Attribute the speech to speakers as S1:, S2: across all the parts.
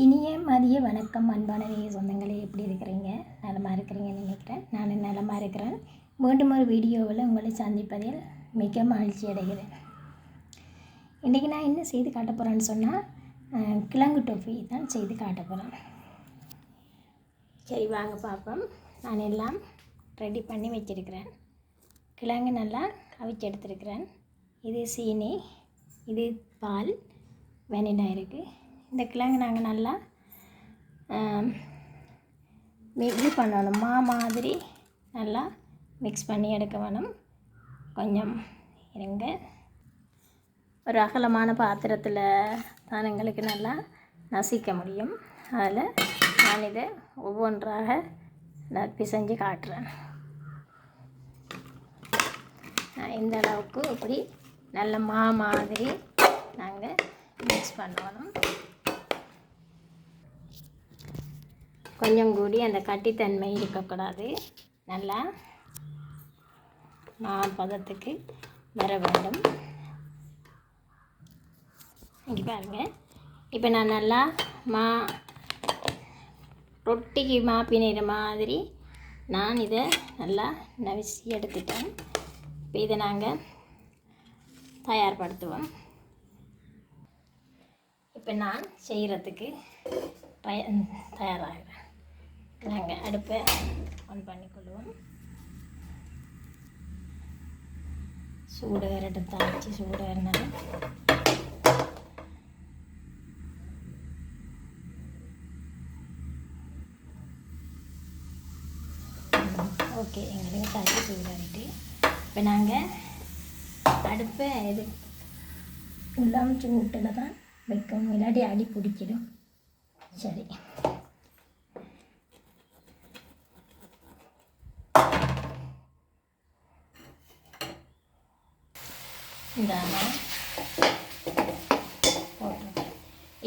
S1: இனிய மதிய வணக்கம் அன்பான நீங்கள் சொந்தங்களே எப்படி இருக்கிறீங்க? நலமாக இருக்கிறீங்கன்னு நினைக்கிறேன். நான் நலமாக இருக்கிறேன். மீண்டும் ஒரு வீடியோவில் உங்களை சந்திப்பதில் மிக மகிழ்ச்சி அடைகிறேன். இன்றைக்கி நான் என்ன செய்து காட்ட போகிறேன்னு சொன்னால் கிழங்கு டொஃபி தான் செய்து காட்ட போகிறேன் சரி வாங்க பார்ப்போம். நான் எல்லாம் ரெடி பண்ணி வச்சிருக்கிறேன். கிழங்கு நல்லா அவிச்சு எடுத்துருக்கிறேன். இது சீனி இது பால் வெனிலா இருக்குது இந்த கிழங்கு நாங்கள் நல்லா இது பண்ணணும். மா மாதிரி நல்லா மிக்ஸ் பண்ணி எடுக்க வேணும். கொஞ்சம் இருங்க. ஒரு அகலமான பாத்திரத்தில் தான் எங்களுக்கு நல்லா நசிக்க முடியும். அதில் நான் இதை ஒவ்வொன்றாக நான் பிசைஞ்சு காட்டுறேன். நான் இந்த அளவுக்கு இப்படி நல்ல மா மாதிரி நாங்கள் மிக்ஸ் பண்ணணும். கொஞ்சம் கூடி அந்த கட்டித்தன்மை இருக்கக்கூடாது. நல்லா மா பதத்துக்கு வர வேண்டும். இங்கே பாருங்கள் இப்போ நான் நல்லா மா ரொட்டிக்கு மா மாதிரி நான் இதை நல்லா நவிசி எடுத்துட்டேன். இப்போ இதை நாங்கள் தயார்படுத்துவோம். இப்போ நான் செய்கிறதுக்கு தய தயாராகிறேன். நாங்கள் அடுப்பை ஆன் பண்ணிக்கொள்வோம். சூடு வரட்டும் தாளித்து சூடு வரணும் ஓகே எங்களுக்கு சூடு சூடாகிட்டு இப்போ நாங்கள் அடுப்பை இது உள்ளாமச்சு வீட்டில் தான் வைக்கணும். இல்லாட்டி அடி பிடிக்கிடும். சரி. இந்தாங்க போட்டிருக்கேன்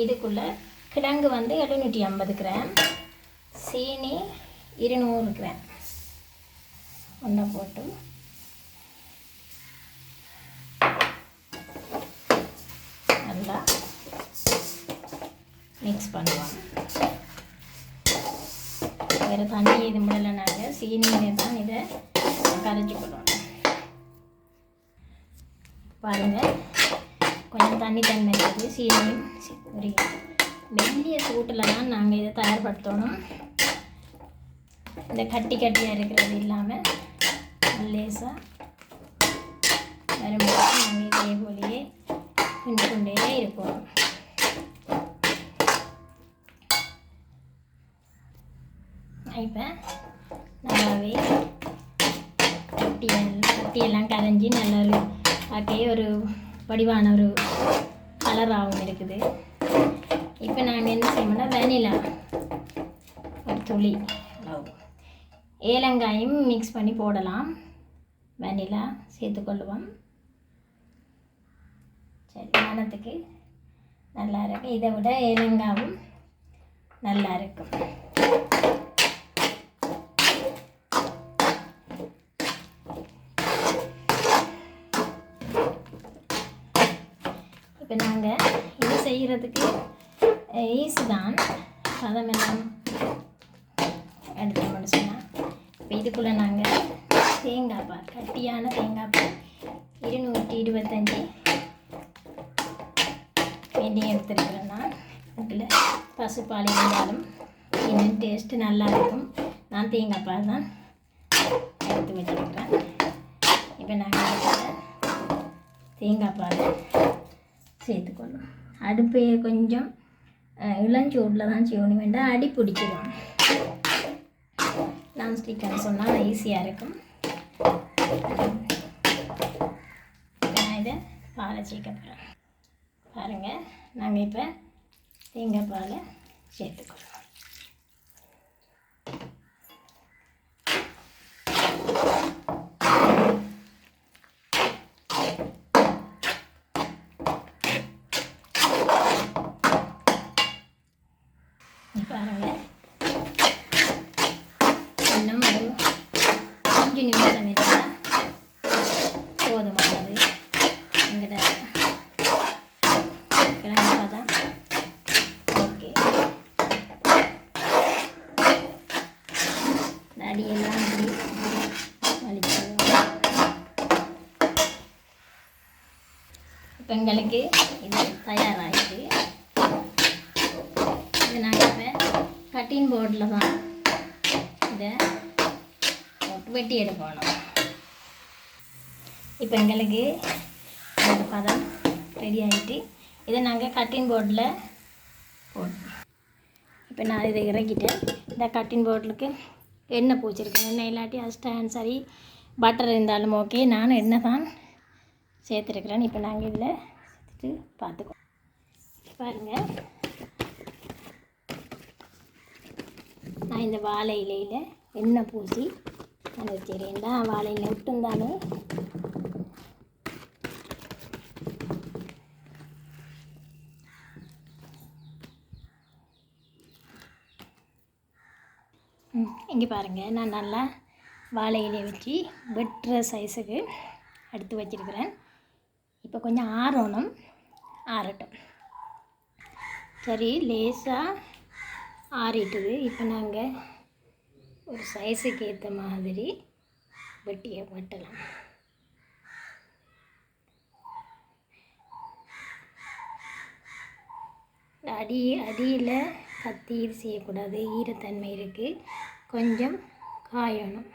S1: இதுக்குள்ளே கிழங்கு வந்து எழுநூற்றி ஐம்பது கிராம் சீனி இருநூறு கிராம். ஒன்றை போட்டு. நல்லா மிக்ஸ் பண்ணுவோம். வேறு தண்ணி இது முடியல நாங்கள் தான் இதை கரைச்சி போடுவோம். பாருங்கள் கொஞ்சம் தண்ணி தன்மை இருக்குது சீனியும் ஒரு மெல்லிய சூட்டில் தான் நாங்கள் இதை தயார்படுத்தணும். இந்த கட்டி கட்டியாக இருக்கிறது இல்லாமல் லேசாக வரும்போது நாங்கள் இதே போலேயே கிண்டு கொண்டே இருப்போம். இப்போ நல்லாவே கட்டியெல்லாம் கட்டியெல்லாம் கரைஞ்சி நல்லா பார்க்கவே ஒரு வடிவான ஒரு கலராகவும் இருக்குது. இப்போ நாங்கள் என்ன செய்யணும்னா வெனிலா ஒரு துளி. ஏலங்காயும் மிக்ஸ் பண்ணி போடலாம். வெனிலா சேர்த்துக்கொள்ளுவோம் சரி மனத்துக்கு நல்லா இருக்கு. இதை விட ஏலங்காவும் நல்லா இருக்கும் இப்போ நாங்கள் இது செய்கிறதுக்கு ஈஸி தான் பதமெல்லாம் எடுத்தோம்னு சொன்னால் இப்போ இதுக்குள்ளே நாங்கள் தேங்காய் பால் கட்டியான தேங்காய் பால் இருநூற்றி இருபத்தஞ்சி வேண்டி எடுத்துருக்கிறேன் நான். அதில் பசுப்பால் இருந்தாலும் இன்னும் டேஸ்ட்டு நல்லாயிருக்கும் நான் தேங்காய் பால் தான் எடுத்து வச்சுருக்கிறேன். இப்போ நாங்கள் தேங்காய் பால் சேர்த்துக்கணும். அடுப்பையை கொஞ்சம் இளஞ்சூடில் தான் செய்யணும். வேண்டாம் அடி பிடிச்சிடும் நான்ஸ்டிக்னு சொன்னால் ஈஸியாக இருக்கும். நான் இதை பாலை சேர்க்க போகிறேன் பாருங்கள் நாங்கள் இப்போ தேங்காய் பாலை சேர்த்துக்கிறோம் பாருங்க இன்னும் ஒரு அஞ்சு நிமிஷம் இருந்தால் போதுமானது எங்கிட்ட கிழங்கு பதம் ஓகே பெண்களுக்கு இது தயாராகிட்டு இது நாங்கள் இப்போ கட்டிங் போர்டில் தான் இதை வெட்டி எடுக்கணும் இப்போ எங்களுக்கு இந்த பதம் ரெடி ஆகிட்டு இதை நாங்கள் கட்டிங் போர்டில் போடணும். இப்போ நான் இதை இறக்கிட்டேன். இந்த கட்டிங் போர்டுக்கு எண்ணெய் பூச்சிருக்கேன் எண்ணெய் இல்லாட்டி அஸ்டான் சரி. பட்டர் இருந்தாலும் ஓகே நான் எண்ணெய் தான் சேர்த்துருக்குறேன். இப்போ நாங்கள் இதில் சேர்த்துட்டு பார்த்துக்கோ. பாருங்கள் நான் இந்த வாழை இலையில் எண்ணெய் பூசி நான் வச்சுக்கிறேன் தான் வாழை இலை விட்டுருந்தாலும் இங்கே பாருங்கள் நான் நல்லா வாழை இலையை வச்சு வெட்டுற சைஸுக்கு எடுத்து வச்சிருக்கிறேன். இப்போ கொஞ்சம் ஆறணும். ஆறட்டும். சரி லேசாக ஆறிட்டுது. இப்போ நாங்கள் ஒரு சைஸுக்கு ஏற்ற மாதிரி வெட்டியை வெட்டலாம். அடி அடியில் கத்தி இது செய்யக்கூடாது. ஈரத்தன்மை இருக்குது கொஞ்சம் காயணும்.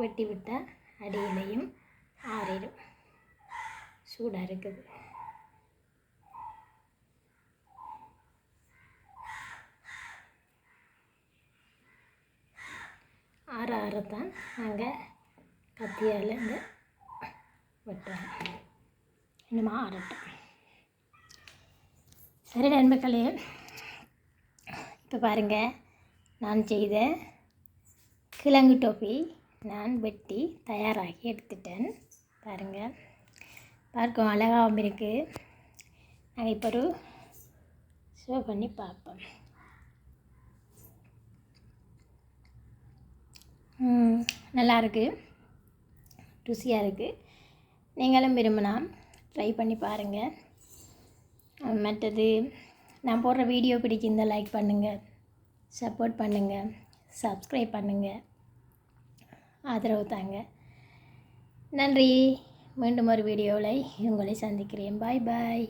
S1: வெட்டி விட்டால் அடியிலையும் ஆறிடும். சூடாக இருக்குது ஆற ஆறத்தான் நாங்கள் கத்தியால் இந்த வெட்டுறோம் இன்னுமா ஆறட்டும். சரி நண்பர்களே இப்போ பாருங்கள் நான் செய்த கிழங்கு டோப்பி நான் வெட்டி தயாராகி எடுத்துட்டேன். பாருங்கள் பார்க்கும் அழகாகவும் இருக்குது நாங்கள் இப்போ ஒரு ஷோ பண்ணி பார்ப்போம். நல்லா இருக்குது ருசியாக இருக்குது நீங்களும் விரும்பினா ட்ரை பண்ணி பாருங்கள் மற்றது நான் போடுற வீடியோ பிடிச்சிருந்தால் லைக் பண்ணுங்கள் சப்போர்ட் பண்ணுங்கள் சப்ஸ்கிரைப் பண்ணுங்கள் ஆதரவு தாங்க நன்றி. மீண்டும் ஒரு வீடியோவில் உங்களை சந்திக்கிறேன். பாய் பாய்